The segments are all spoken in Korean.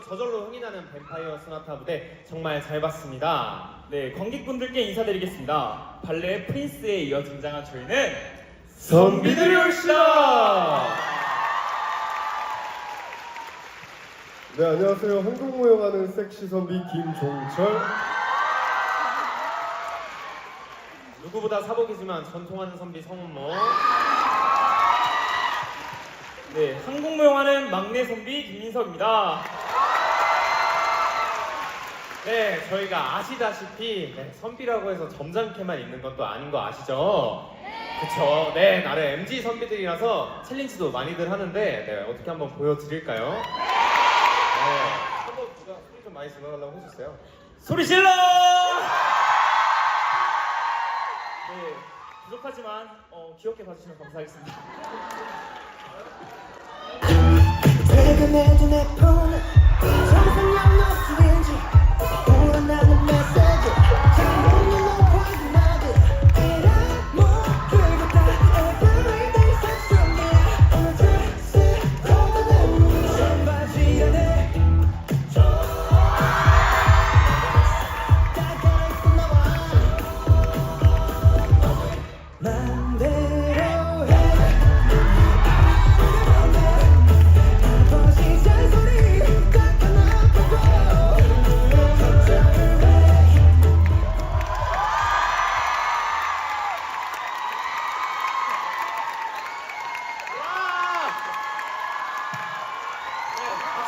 또 저절로 흥이 나는 뱀파이어 소나타 무대 정말 잘 봤습니다. 네, 관객분들께 인사드리겠습니다. 발레 프린스에 이어 등장한 저희는 선비들이 올시다! 네 안녕하세요 한국 무용하는 섹시 선비 김종철 누구보다 사복이지만 전통하는 선비 성모. 네, 한국무용하는 막내 선비 김민석입니다. 네, 저희가 아시다시피 네, 선비라고 해서 점잖게만 있는 건 또 아닌 거 아시죠? 그쵸. 네, 나름 MG 선비들이라서 챌린지도 많이들 하는데 네, 어떻게 한번 보여드릴까요? 네, 한번 누가 소리 좀 많이 질러달라고 해주세요. 소리 질러! 네, 부족하지만 어, 귀엽게 봐주시면 감사하겠습니다.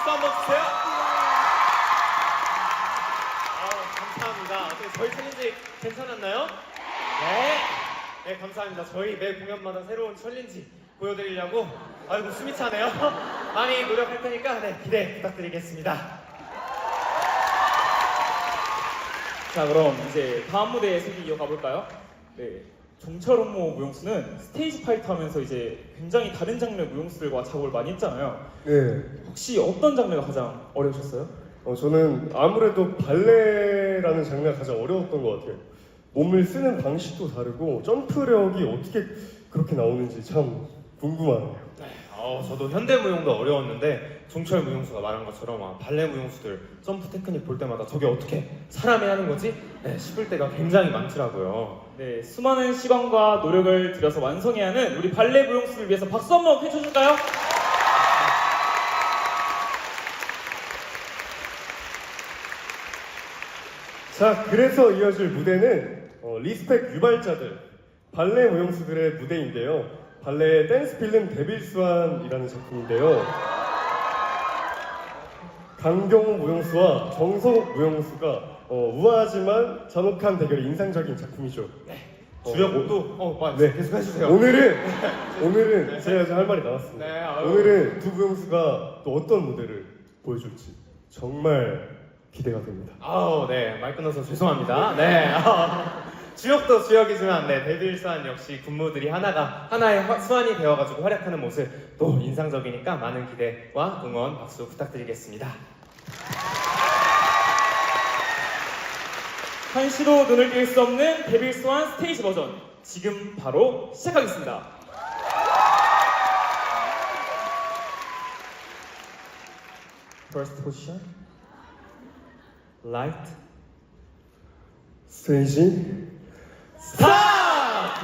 박수 한 번 주세요. 아, 감사합니다. 어떻게 저희 챌린지 괜찮았나요? 네. 네, 감사합니다. 저희 매 공연마다 새로운 챌린지 보여드리려고 아이고 숨이 차네요. 많이 노력할 테니까 네, 기대 부탁드리겠습니다. 자, 그럼 이제 다음 무대의 세계 이어가 볼까요? 네, 종철 홍모 무용수는 스테이지 파이트 하면서 이제 굉장히 다른 장르의 무용수들과 작업을 많이 했잖아요. 네 혹시 어떤 장르가 가장 어려우셨어요? 어, 저는 아무래도 발레라는 장르가 가장 어려웠던 것 같아요 몸을 쓰는 방식도 다르고 점프력이 어떻게 그렇게 나오는지 참 궁금하네요 어, 저도 현대 무용도 어려웠는데 종철 무용수가 말한 것처럼 아, 발레 무용수들 점프 테크닉 볼 때마다 저게 어떻게 사람이 하는 거지? 네, 싶을 때가 굉장히 많더라고요. 네, 수많은 시간과 노력을 들여서 완성해야 하는 우리 발레 무용수를 위해서 박수 한번 해주실까요? 자 그래서 이어질 무대는 어, 리스펙 유발자들 발레 무용수들의 무대인데요 발레 댄스 필름 데빌스완이라는 작품인데요 강경호 무용수와 정성욱 무용수가 어, 우아하지만 잔혹한 대결이 인상적인 작품이죠 주역도 어, 맞 네. 계속 해주세요. 오늘은 오늘은 제가 이제 할 말이 나왔습니다. 네, 아유. 오늘은 두 무용수가 또 어떤 무대를 보여줄지 정말 기대가 됩니다. 아우, 네, 말 끊어서 죄송합니다. 네, 아, 주역도 주역이지만 네, 데빌스완 역시 군무들이 하나가 하나의 화- 수완이 되어가지고 활약하는 모습 또 인상적이니까 많은 기대와 응원 박수 부탁드리겠습니다. 한시도 눈을 뗄 수 없는 데빌스완 스테이지 버전 지금 바로 시작하겠습니다. First position, 스테이지 스탑!